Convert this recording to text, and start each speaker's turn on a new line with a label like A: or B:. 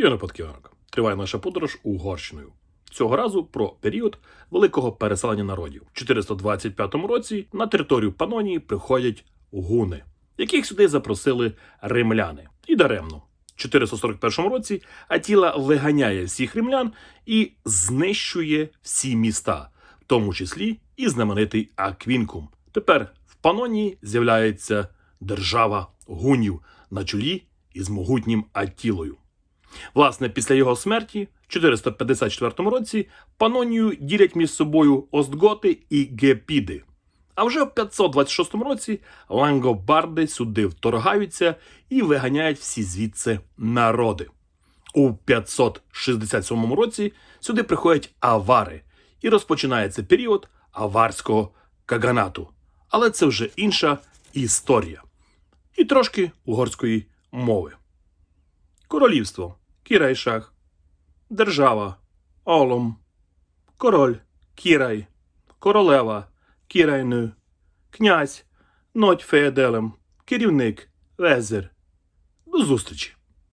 A: Юний Подківанок. Триває наша подорож Угорщиною. Цього разу про період великого переселення народів. У 425 році на територію Панонії приходять гуни, яких сюди запросили римляни. І даремно. У 441 році Атіла виганяє всіх римлян і знищує всі міста, в тому числі і знаменитий Аквінкум. Тепер в Панонії з'являється держава гунів на чолі із могутнім Аттілою. Власне, після його смерті, в 454 році, Панонію ділять між собою Остготи і Гепіди. А вже в 526 році лангобарди сюди вторгаються і виганяють всі звідси народи. У 567 році сюди приходять авари, і розпочинається період аварського каганату. Але це вже інша історія. І трошки угорської мови. Королівство Кірайшах, держава Олом, король Кірай, королева Кірайну, князь Ноть Феоделем, керівник Везер. До зустрічі!